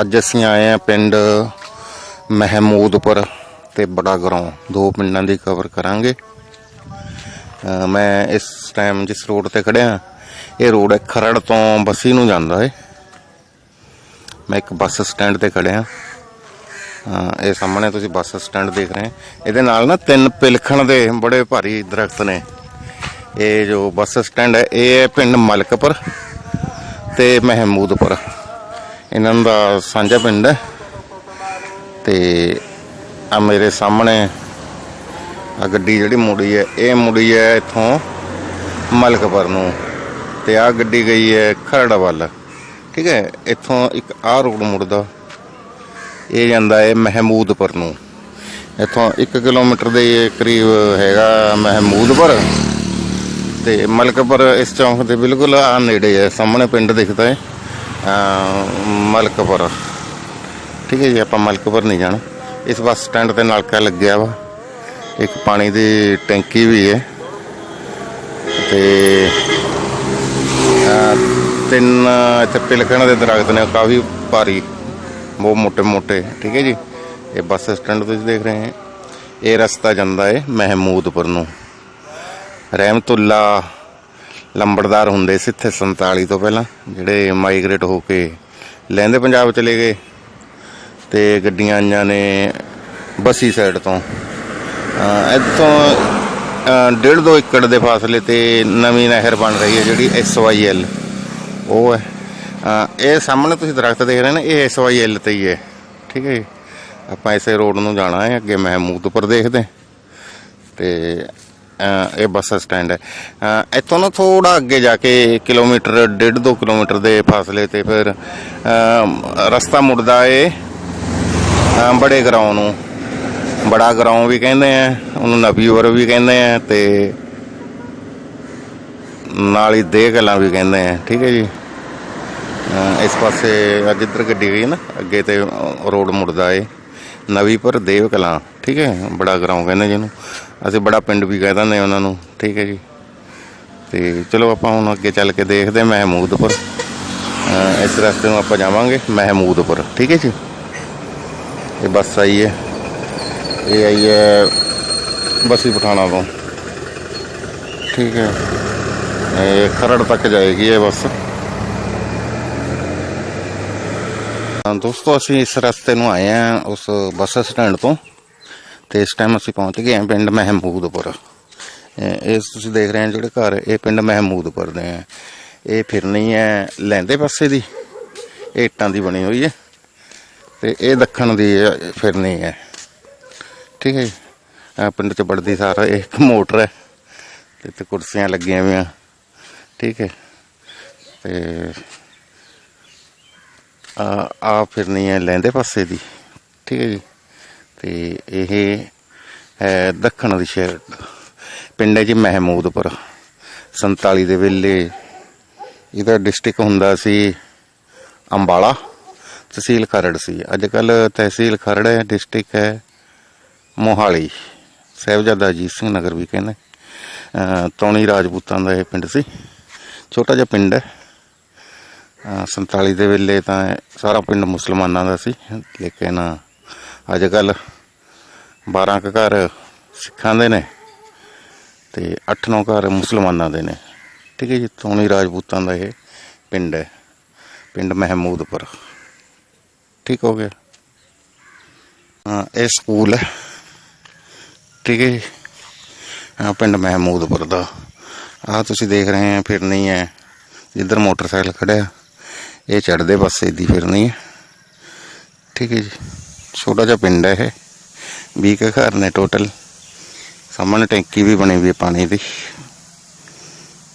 ਅੱਜ ਅਸੀਂ ਆਏ ਆ ਪਿੰਡ ਮਹਿਮੂਦਪੁਰ ਤੇ ਬੜਾ ਗਰਾਉਂ ਦੋ ਪਿੰਡਾਂ ਦੀ ਕਵਰ ਕਰਾਂਗੇ। ਮੈਂ ਇਸ ਟਾਈਮ ਜਿਸ ਰੋਡ ਤੇ ਖੜਿਆ, ਇਹ ਰੋਡ ਹੈ ਖਰੜ ਤੋਂ ਬੱਸੀ ਨੂੰ ਜਾਂਦਾ ਹੈ ਮੈਂ ਇੱਕ ਬੱਸ ਸਟੈਂਡ ਤੇ ਖੜਿਆ। ਇਹ ਸਾਹਮਣੇ ਤੁਸੀਂ ਬੱਸ ਸਟੈਂਡ ਦੇਖ ਰਹੇ ਇਹਦੇ ਨਾਲ ਨਾ ਤਿੰਨ ਪਿਲਖਣ ਦੇ ਬੜੇ ਭਾਰੀ ਦਰਖਤ ਨੇ। ਇਹ ਜੋ ਬੱਸ ਸਟੈਂਡ ਹੈ, ਇਹ ਹੈ ਪਿੰਡ ਮਲਕਪੁਰ ਤੇ ਮਹਿਮੂਦਪੁਰ। ਇਹਨਾਂ ਦਾ ਸਾਂਝਾ ਪਿੰਡ ਹੈ ਤੇ ਆ ਮੇਰੇ ਸਾਹਮਣੇ ਆ ਗੱਡੀ ਜਿਹੜੀ ਮੁੜੀ ਹੈ, ਇਹ ਮੁੜੀ ਹੈ ਇੱਥੋਂ ਮਲਕਪੁਰ ਨੂੰ ਤੇ ਆ ਗੱਡੀ ਗਈ ਹੈ ਖਰੜ ਵੱਲ, ਠੀਕ ਹੈ, ਇੱਥੋਂ ਇੱਕ ਆ ਰੋਡ ਮੁੜਦਾ, ਇਹ ਜਾਂਦਾ ਹੈ ਮਹਿਮੂਦਪੁਰ ਨੂੰ, ਇੱਥੋਂ 1 ਕਿਲੋਮੀਟਰ ਦੇ ਕਰੀਬ ਹੈਗਾ ਮਹਿਮੂਦਪੁਰ ਤੇ ਮਲਕਪੁਰ ਇਸ ਚੌਂਕ ਦੇ ਬਿਲਕੁਲ ਆ ਨੇੜੇ ਹੈ, ਸਾਹਮਣੇ ਪਿੰਡ ਦਿਖਦਾ ਹੈ। ਮਲਕਪੁਰ। ਠੀਕ ਹੈ ਜੀ, ਆਪਾਂ ਮਲਕਪੁਰ ਨਹੀਂ ਜਾਣਾ। ਇਸ ਬੱਸ ਸਟੈਂਡ ਤੇ ਨਲਕਾ ਲੱਗਿਆ ਵਾ। ਇੱਕ ਪਾਣੀ ਦੀ ਟੈਂਕੀ ਵੀ ਹੈ। ਤੇ ਤਿੰਨ ਇੱਥੇ ਪਿਲਖਣ ਦੇ ਦਰਖਤ ਨੇ, ਕਾਫੀ ਭਾਰੀ। ਬਹੁਤ ਮੋਟੇ ਮੋਟੇ ਠੀਕ ਹੈ ਜੀ, ਇਹ ਬੱਸ ਸਟੈਂਡ ਤੁਸੀਂ ਦੇਖ ਰਹੇ ਹੋ। ਇਹ ਰਸਤਾ ਜਾਂਦਾ ਹੈ ਮਹਿਮੂਦਪੁਰ ਨੂੰ। ਰਹਿਮਤੁੱਲਾ ਲੰਬੜਦਾਰ ਹੁੰਦੇ ਸੀ ਇੱਥੇ 47 ਤੋਂ ਪਹਿਲਾਂ, ਜਿਹੜੇ ਮਾਈਗ੍ਰੇਟ ਹੋ ਕੇ ਲਹਿੰਦੇ ਪੰਜਾਬ ਚਲੇ ਗਏ ਤੇ ਗੱਡੀਆਂ ਆਈਆਂ ਨੇ ਬਸੀ ਸਾਈਡ ਤੋਂ। ਇੱਥੋਂ, ਅਹ ਡੇਢ ਦੋ ਏਕੜ ਦੇ ਫਾਸਲੇ ਤੇ ਨਵੀਂ ਨਹਿਰ ਬਣ ਰਹੀ ਹੈ ਜਿਹੜੀ ਐਸਵਾਈਐਲ ਉਹ ਹੈ। ਇਹ ਸਾਹਮਣੇ ਤੁਸੀਂ ਦਰਖਤ ਦੇਖ ਰਹੇ ਨੇ, ਇਹ ਐਸਵਾਈਐਲ ਤੇ ਹੀ ਹੈ। ਠੀਕ ਹੈ ਜੀ। ਆਪਾਂ ਇਸੇ ਰੋਡ ਨੂੰ ਜਾਣਾ ਹੈ, ਅੱਗੇ ਮਹਿਮੂਦਪੁਰ ਦੇਖਦੇ। ਤੇ ਅਹ, ਇਹ ਬੱਸ ਸਟੈਂਡ ਹੈ। ਅਹ, ਇੱਥੋਂ ਨਾ ਥੋੜਾ ਅੱਗੇ ਜਾ ਕੇ ਕਿਲੋਮੀਟਰ, ਡੇਢ ਦੋ ਕਿਲੋਮੀਟਰ ਦੇ ਫਾਸਲੇ ਤੇ ਫਿਰ ਅਹ ਰਸਤਾ ਮੁੜਦਾ ਏ ਅਹ ਬੜੇ ਗਰਾਉਂ ਨੂੰ। ਬੜਾ ਗਰਾਉਂ ਵੀ ਕਹਿੰਦੇ ਆ, ਉਹਨੂੰ ਨਬੀਵਰ ਵੀ ਕਹਿੰਦੇ ਆ ਤੇ ਨਾਲ ਹੀ ਦੇਹ ਕਲਾਂ ਵੀ ਕਹਿੰਦੇ ਆ, ਠੀਕ ਹੈ ਜੀ? ਅਹ, ਇਸ ਪਾਸੇ ਅੱਜ ਇੱਧਰ ਗੱਡੀ ਗਈ ਨਾ, ਅੱਗੇ ਤੇ ਰੋਡ ਮੁੜਦਾ ਏ। ਨਵੀਪੁਰ ਦੇਵ ਕਲਾਂ, ਠੀਕ ਹੈ, ਬੜਾ ਗਰਾਉਂ ਕਹਿੰਦੇ ਜਿਹਨੂੰ। ਅਸੀਂ ਬੜਾ ਪਿੰਡ ਵੀ ਕਹਿ ਦਿੰਦੇ ਉਹਨਾਂ ਨੂੰ, ਠੀਕ ਹੈ ਜੀ। ਤੇ ਚਲੋ ਆਪਾਂ ਹੁਣ ਅੱਗੇ ਚੱਲ ਕੇ ਦੇਖਦੇ ਹਾਂ ਮਹਿਮੂਦਪੁਰ। ਇਸ ਰਸਤੇ ਨੂੰ ਆਪਾਂ ਜਾਵਾਂਗੇ, ਮਹਿਮੂਦਪੁਰ, ਠੀਕ ਹੈ ਜੀ। ਇਹ ਬੱਸ ਆਈ ਹੈ, ਇਹ ਆਈ ਹੈ ਬਸੀ ਪਠਾਣਾ ਤੋਂ। ਠੀਕ ਹੈ, ਇਹ ਖਰੜ ਤੱਕ ਜਾਏਗੀ ਇਹ ਬੱਸ ਹਾਂ ਦੋਸਤੋ ਅਸੀਂ ਇਸ ਰਸਤੇ ਨੂੰ ਆਏ ਆ ਉਸ ਬੱਸ ਸਟੈਂਡ ਤੋਂ ਤੇ ਇਸ ਟਾਈਮ ਅਸੀਂ ਪਹੁੰਚ ਗਏ ਹਾਂ ਪਿੰਡ ਮਹਿਮੂਦਪੁਰ। ਇਹ, ਇਸ ਤੁਸੀਂ ਦੇਖ ਰਹੇ ਹੋ ਜਿਹੜੇ ਘਰ, ਇਹ ਪਿੰਡ ਮਹਿਮੂਦਪੁਰ ਦੇ ਆ ਇਹ ਫਿਰਨੀ ਹੈ ਲੈਂਦੇ ਪਾਸੇ ਦੀ, ਇਹ ਇੱਟਾਂ ਦੀ ਬਣੀ ਹੋਈ ਹੈ ਤੇ ਇਹ ਦੱਖਣ ਦੀ ਫਿਰਨੀ ਹੈ। ਠੀਕ ਹੈ ਜੀ। ਪਿੰਡ ਚ ਬੜਦੀ ਸਾਰਾ ਇਹ ਇੱਕ ਮੋਟਰ ਹੈ ਤੇ ਇੱਥੇ ਕੁਰਸੀਆਂ ਲੱਗੀਆਂ ਹੋਈਆਂ। ਠੀਕ ਹੈ। ਤੇ ਆ ਆ ਫਿਰਨੀ ਹੈ ਲੈਂਦੇ ਪਾਸੇ ਦੀ, ਠੀਕ ਹੈ ਜੀ। ਤੇ ਇਹ ਹੈ ਦੱਖਣ ਦੀ ਸ਼ਹਿਰ, ਪਿੰਡ ਹੈ ਜੀ ਮਹਿਮੂਦਪੁਰ 47 ਦੇ ਵੇਲੇ ਇਹਦਾ ਡਿਸਟ੍ਰਿਕਟ ਹੁੰਦਾ ਸੀ ਅੰਬਾਲਾ, ਤਹਿਸੀਲ ਖਰੜ ਸੀ। ਅੱਜ ਕੱਲ ਤਹਿਸੀਲ ਖਰੜ ਹੈ, ਡਿਸਟ੍ਰਿਕਟ ਹੈ ਮੋਹਾਲੀ। ਸਾਹਿਬਜ਼ਾਦਾ ਅਜੀਤ ਸਿੰਘ ਨਗਰ ਵੀ ਕਹਿੰਦੇ ਤੌਣੀ ਰਾਜਪੂਤਾਂ ਦਾ ਇਹ ਪਿੰਡ ਸੀ। ਛੋਟਾ ਜਿਹਾ ਪਿੰਡ ਹੈ। 47 ਦੇ ਵੇਲੇ ਤਾਂ ਸਾਰਾ ਪਿੰਡ ਮੁਸਲਮਾਨਾਂ ਦਾ ਸੀ, ਲੇਕਿਨ ਅੱਜ ਕੱਲ 12 ਕੁ ਘਰ ਸਿੱਖਾਂ ਦੇ ਨੇ ਤੇ 8-9 ਘਰ ਮੁਸਲਮਾਨਾਂ ਦੇ ਨੇ। ਠੀਕ ਹੈ ਜੀ, ਤੌਣੀ ਰਾਜਪੂਤਾਂ ਦਾ ਇਹ ਪਿੰਡ ਹੈ, ਪਿੰਡ ਮਹਿਮੂਦਪੁਰ। ਠੀਕ ਹੋ ਗਿਆ। ਹਾਂ, ਇਹ ਸਕੂਲ ਹੈ। ਠੀਕ ਹੈ ਜੀ। ਆਹ ਪਿੰਡ ਮਹਿਮੂਦਪੁਰ ਦਾ। ਆਹ ਤੁਸੀਂ ਦੇਖ ਰਹੇ ਆ ਫਿਰਨੀ ਹੈ। ਜਿੱਧਰ ਮੋਟਰਸਾਈਕਲ ਖੜਿਆ। ਇਹ ਚੜਦੇ ਪਾਸੇ ਦੀ ਫਿਰਨੀ ਹੈ ਠੀਕ ਹੈ ਜੀ ਛੋਟਾ ਜਿਹਾ ਪਿੰਡ ਹੈ ਇਹ 20 ਕੁ ਘਰ ਨੇ ਟੋਟਲ ਸਾਹਮਣੇ ਟੈਂਕੀ ਵੀ ਬਣੀ ਹੋਈ ਹੈ ਪਾਣੀ ਦੀ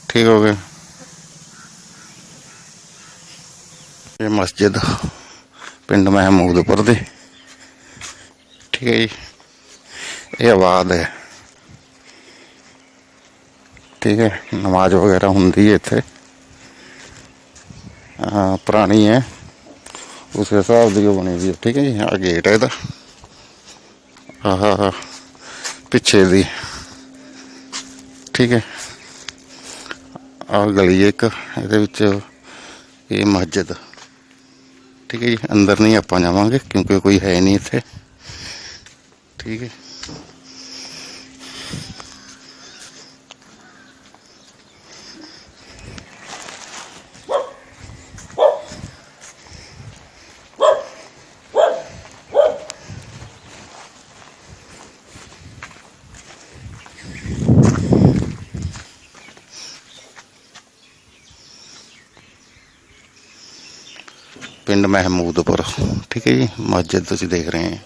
ਠੀਕ ਹੋ ਗਿਆ ਇਹ ਮਸਜਿਦ ਪਿੰਡ ਮਹਿਮੂਦਪੁਰ ਦੇ ਠੀਕ ਹੈ ਜੀ ਇਹ ਆਬਾਦ ਹੈ ਠੀਕ ਹੈ ਨਮਾਜ਼ ਵਗੈਰਾ ਹੁੰਦੀ ਹੈ ਇੱਥੇ ਆ ਪੁਰਾਣੀ ਹੈ। ਉਸ ਹਿਸਾਬ ਦੀ ਉਹ ਬਣੀ ਹੋਈ ਹੈ। ਠੀਕ ਹੈ ਜੀ ਆ ਗੇਟ ਹੈ ਇਹਦਾ। ਆਹ ਪਿੱਛੇ ਦੀ। ਠੀਕ ਹੈ। ਆ ਗਲੀ ਇੱਕ, ਇਹਦੇ ਵਿੱਚ ਇਹ ਮਸਜਿਦ। ਠੀਕ ਹੈ ਜੀ, ਅੰਦਰ ਨਹੀਂ ਆਪਾਂ ਜਾਵਾਂਗੇ, ਕਿਉਂਕਿ ਕੋਈ ਹੈ ਨਹੀਂ ਇੱਥੇ। ਠੀਕ ਹੈ। ਪਿੰਡ ਮਹਿਮੂਦਪੁਰ। ਠੀਕ ਹੈ ਜੀ, ਮਸਜਿਦ ਤੁਸੀਂ ਦੇਖ ਰਹੇ ਹੋ।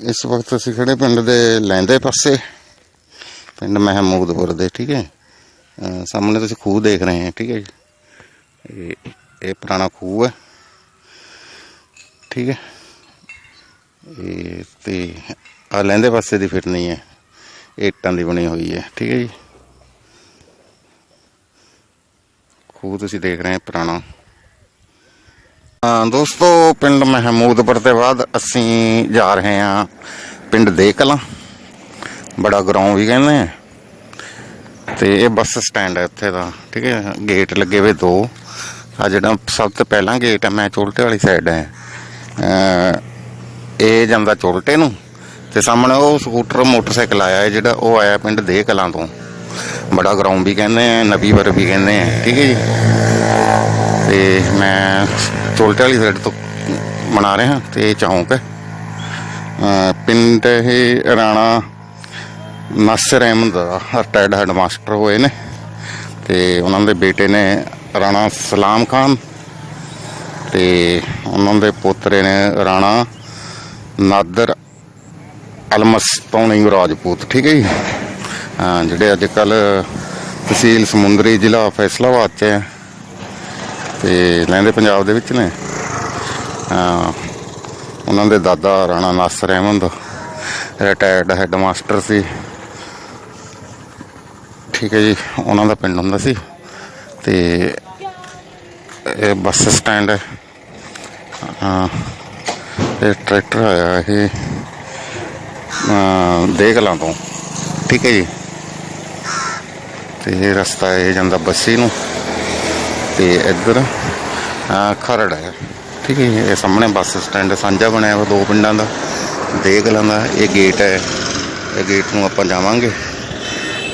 ਇਸ ਵਕਤ ਅਸੀਂ ਖੜੇ ਪਿੰਡ ਦੇ ਲੈਂਦੇ ਪਾਸੇ, ਪਿੰਡ ਮਹਿਮੂਦਪੁਰ ਦੇ, ਠੀਕ ਹੈ। ਅਹ ਸਾਹਮਣੇ ਤੁਸੀਂ ਖੂਹ ਦੇਖ ਰਹੇ ਹੋ, ਠੀਕ ਹੈ ਜੀ। ਇਹ ਪੁਰਾਣਾ ਖੂਹ ਹੈ। ਠੀਕ ਹੈ। ਇਹ ਤੇ ਆ ਲੈਂਦੇ ਪਾਸੇ ਦੀ ਫਿਰਨੀ ਹੈ। ਇਹ ਇੱਟਾਂ ਦੀ ਬਣੀ ਹੋਈ ਹੈ, ਠੀਕ ਹੈ ਜੀ। ਖੂਹ ਤੁਸੀਂ ਦੇਖ ਰਹੇ ਹੋ ਪੁਰਾਣਾ। ਹਾਂ, ਦੋਸਤੋ, ਪਿੰਡ ਮਹਿਮੂਦਪੁਰ ਤੋਂ ਬਾਅਦ ਅਸੀਂ ਜਾ ਰਹੇ ਹਾਂ ਪਿੰਡ ਦੇ ਕਲਾਂ ਬੜਾ ਗਰਾਉਂ ਵੀ ਕਹਿੰਦੇ ਆ। ਤੇ ਇਹ ਬੱਸ ਸਟੈਂਡ ਹੈ ਇੱਥੇ ਦਾ, ਠੀਕ ਹੈ? ਗੇਟ ਲੱਗੇ ਹੋਏ ਦੋ। ਆ ਜਿਹੜਾ ਸਭ ਤੋਂ ਪਹਿਲਾਂ ਗੇਟ ਹੈ ਮੈਂ ਚੋਲਟੇ ਵਾਲੀ ਸਾਈਡ ਹੈ ਇਹ ਜਾਂਦਾ ਚੋਲਟੇ ਨੂੰ। ਤੇ ਸਾਹਮਣੇ ਉਹ ਸਕੂਟਰ, ਮੋਟਰਸਾਈਕਲ ਆਇਆ ਹੈ ਜਿਹੜਾ ਉਹ ਆਇਆ ਪਿੰਡ ਦੇ ਕਲਾਂ ਤੋਂ। ਬੜਾ ਗਰਾਊਂਡ ਵੀ ਕਹਿੰਦੇ ਆ ਨਬੀਵਰ ਵੀ ਕਹਿੰਦੇ ਆ, ਠੀਕ ਹੈ ਜੀ? ਤੇ ਮੈਂ ਚੋਲਟੇ ਵਾਲੀ ਸਾਈਡ ਤੋਂ ਬਣਾ ਰਿਹਾ, ਤੇ ਇਹ ਚੌਂਕ ਹੈ। ਪਿੰਡ ਇਹ Rana Nasir Ahmad retired head master ਹੋਏ ਨੇ। ਤੇ ਉਹਨਾਂ ਦੇ ਬੇਟੇ ਨੇ ਰਾਣਾ ਸਲਾਮ ਖਾਨ, ਤੇ ਉਹਨਾਂ ਦੇ ਪੋਤਰੇ ਨੇ ਰਾਣਾ ਨਾਦਰ ਅਲਮਸਤੌਣੀ ਰਾਜਪੂਤ, ਠੀਕ ਹੈ ਜੀ? ਜਿਹੜੇ ਅੱਜ ਕੱਲ ਤਹਿਸੀਲ ਸਮੁੰਦਰੀ ਜ਼ਿਲ੍ਹਾ ਫੈਸਲਾਬਾਦ ਚ ਹੈ ਤੇ ਲਹਿੰਦੇ ਪੰਜਾਬ ਦੇ ਵਿੱਚ ਨੇ। ਉਹਨਾਂ ਦੇ ਦਾਦਾ Rana Nasir Ahmad retired head master ਸੀ। ਠੀਕ ਹੈ ਜੀ, ਉਹਨਾਂ ਦਾ ਪਿੰਡ ਹੁੰਦਾ ਸੀ ਤੇ ਇਹ ਬੱਸ ਸਟੈਂਡ ਹੈ, ਇਹ ਟਰੈਕਟਰ ਆਇਆ ਇਹ, ਅਹ, ਦੇਗਲਾਂ ਤੋਂ। ਠੀਕ ਹੈ ਜੀ। ਤੇ ਇਹ ਰਸਤਾ ਇਹ ਜਾਂਦਾ ਬੱਸੀ ਨੂੰ ਤੇ ਇੱਧਰ ਖਰੜ ਹੈ। ਠੀਕ ਹੈ ਜੀ, ਇਹ ਸਾਹਮਣੇ ਬੱਸ ਸਟੈਂਡ ਸਾਂਝਾ ਬਣਿਆ ਵਾ ਦੋ ਪਿੰਡਾਂ ਦਾ ਦੇਗਲਾਂ ਦਾ, ਇਹ ਗੇਟ ਹੈ। ਇਹ ਗੇਟ ਨੂੰ ਆਪਾਂ ਜਾਵਾਂਗੇ।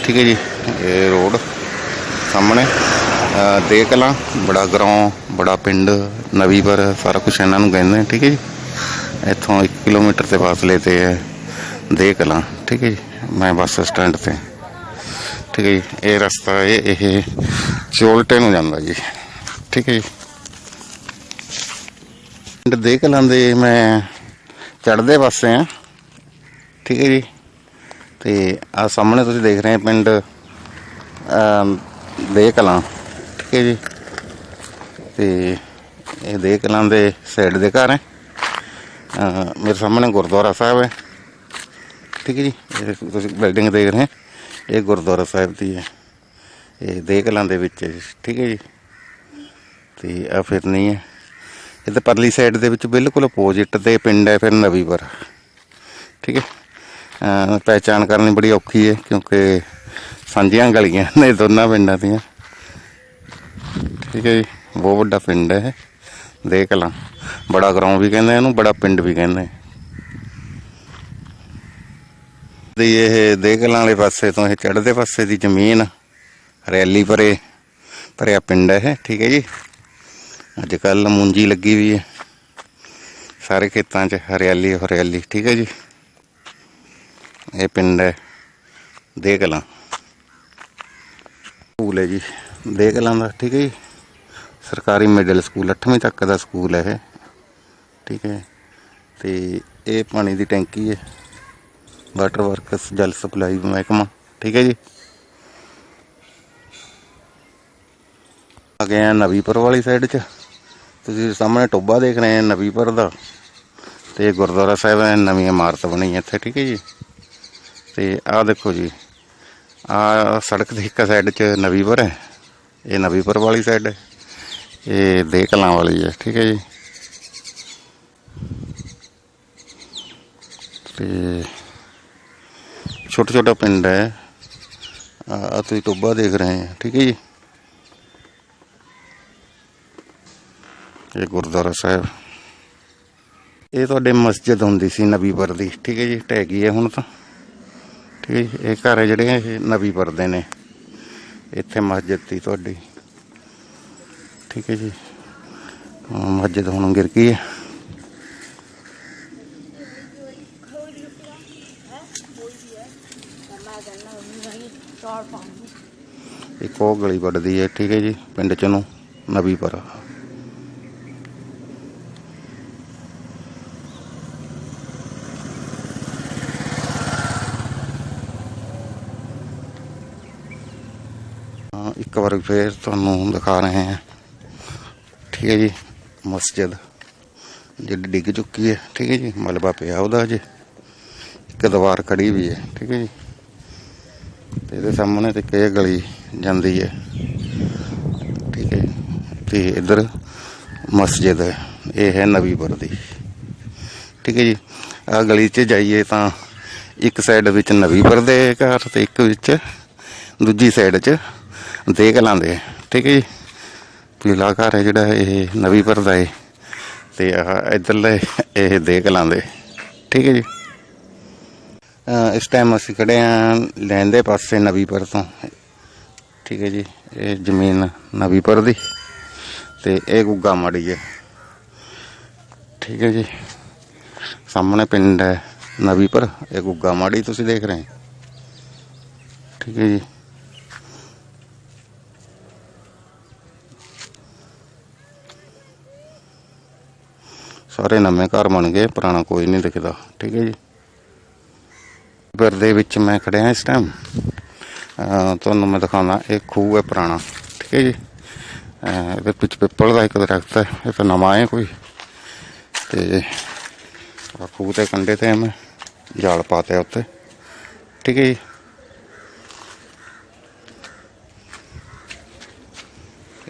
ਠੀਕ ਹੈ ਜੀ, ਇਹ ਰੋਡ ਸਾਹਮਣੇ ਅਹ ਦੇਕਲਾਂ ਬੜਾ ਗਰਾਉਂ, ਬੜਾ ਪਿੰਡ ਨਵੀਪੁਰ ਸਾਰਾ ਕੁਝ ਇਹਨਾਂ ਨੂੰ ਕਹਿੰਦੇ ਠੀਕ ਹੈ ਜੀ, ਇੱਥੋਂ 1 ਕਿਲੋਮੀਟਰ ਦੇ ਫਾਸਲੇ ਤੇ ਹੈ ਦੇਕਲਾਂ ਠੀਕ ਹੈ ਜੀ, ਮੈਂ ਬੱਸ ਸਟੈਂਡ ਤੇ। ਠੀਕ ਹੈ ਜੀ ਇਹ ਰਸਤਾ ਇਹ ਇਹ ਚੋਲਟੇ ਨੂੰ ਜਾਂਦਾ ਜੀ। ਠੀਕ ਹੈ ਜੀ। ਪਿੰਡ ਦੇਕਲਾਂ ਦੇ ਮੈਂ ਚੜ੍ਹਦੇ ਪਾਸੇ ਆ ਠੀਕ ਹੈ ਜੀ। ਤੇ ਆ ਸਾਹਮਣੇ ਤੁਸੀਂ ਦੇਖ ਰਹੇ ਪਿੰਡ ਅਮ, ਦੇ ਕਲਾਂ। ਠੀਕ ਹੈ ਜੀ। ਤੇ ਇਹ ਦੇ ਕਲਾਂ ਦੇ ਸਾਈਡ ਦੇ ਘਰ ਹੈ। ਮੇਰੇ ਸਾਹਮਣੇ ਗੁਰਦੁਆਰਾ ਸਾਹਿਬ ਹੈ। ਠੀਕ ਹੈ ਜੀ। ਇਹ ਤੁਸੀਂ ਬਿਲਡਿੰਗ ਦੇਖ ਰਹੇ ਹੋ। ਇਹ ਗੁਰਦੁਆਰਾ ਸਾਹਿਬ ਦੀ ਹੈ। ਇਹ ਦੇ ਕਲਾਂ ਦੇ ਵਿੱਚ ਹੈ ਜੀ, ਠੀਕ ਹੈ ਜੀ। ਤੇ ਆ ਫਿਰਨੀ ਹੈ। ਇਹ ਤਾਂ ਪਰਲੀ ਸਾਈਡ ਦੇ ਵਿੱਚ ਬਿਲਕੁਲ ਅਪੋਜ਼ਿਟ ਤੇ ਪਿੰਡ ਹੈ ਫਿਰ ਨਵੀਪੁਰ ਠੀਕ ਹੈ। ਅਹ ਪਹਿਚਾਣ ਕਰਨੀ ਬੜੀ ਔਖੀ ਹੈ ਕਿਉਂਕਿ ਸਾਂਝੀਆਂ ਗਲੀਆਂ ਨੇ ਦੋਨਾਂ ਪਿੰਡਾਂ ਦੀਆਂ। ਠੀਕ ਹੈ ਜੀ। ਬਹੁਤ ਵੱਡਾ ਪਿੰਡ ਹੈ ਇਹ। ਦੇ ਕਲਾਂ। ਬੜਾ ਗਰਾਉਂ ਵੀ ਕਹਿੰਦੇ ਆ ਇਹਨੂੰ ਬੜਾ ਪਿੰਡ ਵੀ ਕਹਿੰਦੇ ਆ। ਦੀ ਇਹ ਦੇਗਲਾਂ ਵਾਲੇ ਪਾਸੇ ਤੋਂ ਇਹ ਚੜ੍ਹਦੇ ਪਾਸੇ ਦੀ ਜ਼ਮੀਨ ਹਰਿਆਲੀ ਭਰੇ ਭਰਿਆ ਪਿੰਡ ਹੈ ਇਹ, ਠੀਕ ਹੈ ਜੀ। ਅੱਜ ਕੱਲ ਮੂੰਜੀ ਲੱਗੀ ਵੀ ਹੈ। ਸਾਰੇ ਖੇਤਾਂ 'ਚ ਹਰਿਆਲੀ ਹਰਿਆਲੀ ਠੀਕ ਹੈ ਜੀ। ਇਹ ਪਿੰਡ ਹੈ ਦੇ ਕਲਾਂ ਸਕੂਲ ਹੈ ਜੀ ਦੇ ਕਲਾਂ ਦਾ ਠੀਕ ਹੈ ਜੀ। ਸਰਕਾਰੀ ਮਿਡਲ ਸਕੂਲ 8ਵੀਂ ਤੱਕ ਦਾ ਸਕੂਲ ਹੈ ਇਹ ਠੀਕ ਹੈ। ਤੇ ਇਹ ਪਾਣੀ ਦੀ ਟੈਂਕੀ ਹੈ। ਵਾਟਰ ਵਰਕਸ ਜਲ ਸਪਲਾਈ ਮਹਿਕਮਾ, ਠੀਕ ਹੈ ਜੀ? ਆ ਗਏ ਆ ਨਵੀਪੁਰ ਵਾਲੀ ਸਾਈਡ 'ਚ। ਤੁਸੀਂ ਸਾਹਮਣੇ ਟੋਬਾ ਦੇਖ ਰਹੇ ਆ ਨਵੀਪੁਰ ਦਾ। ਤੇ ਗੁਰਦੁਆਰਾ ਸਾਹਿਬ ਹੈ ਨਵੀਂ ਇਮਾਰਤ ਬਣੀ ਹੈ ਇੱਥੇ, ਠੀਕ ਹੈ ਜੀ? ਤੇ ਆਹ ਦੇਖੋ ਜੀ ਆ ਸੜਕ ਦੀ ਇੱਕ ਸਾਈਡ 'ਚ ਨਵੀਪੁਰ ਹੈ। ਇਹ ਨਵੀਪੁਰ ਵਾਲੀ ਸਾਈਡ ਹੈ। ਇਹ ਦੇ ਕਲਾਂ ਵਾਲੀ ਹੈ, ਠੀਕ ਹੈ ਜੀ? ਤੇ ਛੋਟਾ ਛੋਟਾ ਪਿੰਡ ਹੈ ਆ ਤੁਸੀਂ ਟੋਬਾ ਦੇਖ ਰਹੇ ਹੈ ਠੀਕ ਹੈ ਜੀ ਇਹ ਗੁਰਦੁਆਰਾ ਸਾਹਿਬ ਇਹ ਤੁਹਾਡੇ ਮਸਜਿਦ ਹੁੰਦੀ ਸੀ ਨਬੀਪੁਰ ਦੀ ਠੀਕ ਹੈ ਜੀ ਢਹਿ ਗਈ ਹੈ ਹੁਣ ਤਾਂ ਠੀਕ ਹੈ ਜੀ ਇਹ ਘਰ ਹੈ ਜਿਹੜੇ ਇਹ ਨਬੀਪੁਰ ਦੇ ਨੇ ਇੱਥੇ ਮਸਜਿਦ ਸੀ ਤੁਹਾਡੀ ਠੀਕ ਹੈ ਜੀ ਹਾਂ, ਮਸਜਿਦ ਹੁਣ ਗਿਰ ਗਈ ਹੈ ਇੱਕ ਉਹ ਗਲੀ ਵੱਡਦੀ ਹੈ ਠੀਕ ਹੈ ਜੀ ਪਿੰਡ ਚ ਨੂੰ ਨਬੀਪੁਰ ਹਾਂ, ਇੱਕ ਵਾਰ ਫੇਰ ਤੁਹਾਨੂੰ ਦਿਖਾ ਰਹੇ ਹਾਂ। ਠੀਕ ਹੈ ਜੀ ਮਸਜਿਦ ਜਿਹੜੀ ਡਿੱਗ ਚੁੱਕੀ ਹੈ ਠੀਕ ਹੈ ਜੀ ਮਲਬਾ ਪਿਆ ਉਹਦਾ ਜੀ ਇੱਕ ਦੀਵਾਰ ਖੜੀ ਵੀ ਹੈ ਠੀਕ ਹੈ ਜੀ। ਤੇ ਇਹਦੇ ਸਾਹਮਣੇ ਤੇ ਇੱਕ ਇਹ ਗਲੀ ਜਾਂਦੀ ਹੈ। ਠੀਕ ਹੈ। ਜੀ। ਤੇ ਇੱਧਰ ਮਸਜਿਦ ਹੈ। ਇਹ ਹੈ ਨਬੀਪੁਰ ਦੀ ਠੀਕ ਹੈ ਜੀ। ਆ ਗਲੀ 'ਚ ਜਾਈਏ ਤਾਂ ਇੱਕ ਸਾਈਡ ਵਿੱਚ ਨਬੀਪੁਰ ਦੇ ਘਰ ਤੇ ਇੱਕ ਵਿੱਚ ਦੂਜੀ ਸਾਈਡ 'ਚ ਦੇਖ ਲਾਂਦੇ ਠੀਕ ਹੈ ਜੀ। ਪੀਲਾ ਘਰ ਹੈ ਜਿਹੜਾ ਇਹ ਨਬੀਪੁਰ ਦਾ ਹੈ। ਤੇ ਆਹ ਇੱਧਰਲੇ ਇਹ ਦੇਖ ਲਾਂਦੇ ਠੀਕ ਹੈ ਜੀ। ਇਸ ਟਾਈਮ ਅਸੀਂ ਖੜੇ ਆਂ ਲੈਣ ਪਾਸੇ ਨਵੀਪੁਰ ਤੋਂ। ਠੀਕ ਹੈ ਜੀ, ਇਹ ਜ਼ਮੀਨ ਨਵੀਪੁਰ ਦੀ ਤੇ ਇਹ ਗੁੱਗਾ ਮਾੜੀ ਹੈ। ਠੀਕ ਹੈ ਜੀ, ਸਾਹਮਣੇ ਪਿੰਡ ਹੈ ਨਵੀਪੁਰ, ਇਹ ਗੁੱਗਾ ਮਾੜੀ ਤੁਸੀਂ ਦੇਖ ਰਹੇ ਠੀਕ ਹੈ ਜੀ। ਸਾਰੇ ਨਵੇਂ ਘਰ ਬਣ ਗਏ, ਪੁਰਾਣਾ ਕੋਈ ਨਹੀਂ ਦਿਖਦਾ। ਠੀਕ ਹੈ ਜੀ। ਪਿੰਡ ਦੇ ਵਿੱਚ ਮੈਂ ਖੜਿਆ ਇਸ ਟਾਈਮ ਤੁਹਾਨੂੰ ਮੈਂ ਦਿਖਾਉਣਾ ਇਹ ਖੂਹ ਹੈ ਪੁਰਾਣਾ, ਠੀਕ ਹੈ ਜੀ? ਇਹਦੇ ਵਿੱਚ ਪਿੱਪਲ ਦਾ ਇੱਕ ਦਰਖਤ ਹੈ, ਇਹ ਤਾਂ ਨਵਾਂ ਹੈ ਕੋਈ। ਤੇ ਖੂਹ ਦੇ ਕੰਢੇ ਤੇ ਮੈਂ ਜਾਲ ਪਾਤਿਆ ਉੱਤੇ, ਠੀਕ ਹੈ ਜੀ?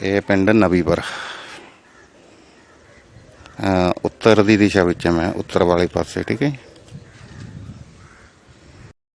ਇਹ ਪਿੰਡ ਨਬੀਪੁਰ ਉੱਤਰ ਦੀ ਦਿਸ਼ਾ ਵਿੱਚ ਮੈਂ, ਉੱਤਰ ਵਾਲੇ ਪਾਸੇ, ਠੀਕ ਹੈ ਜੀ।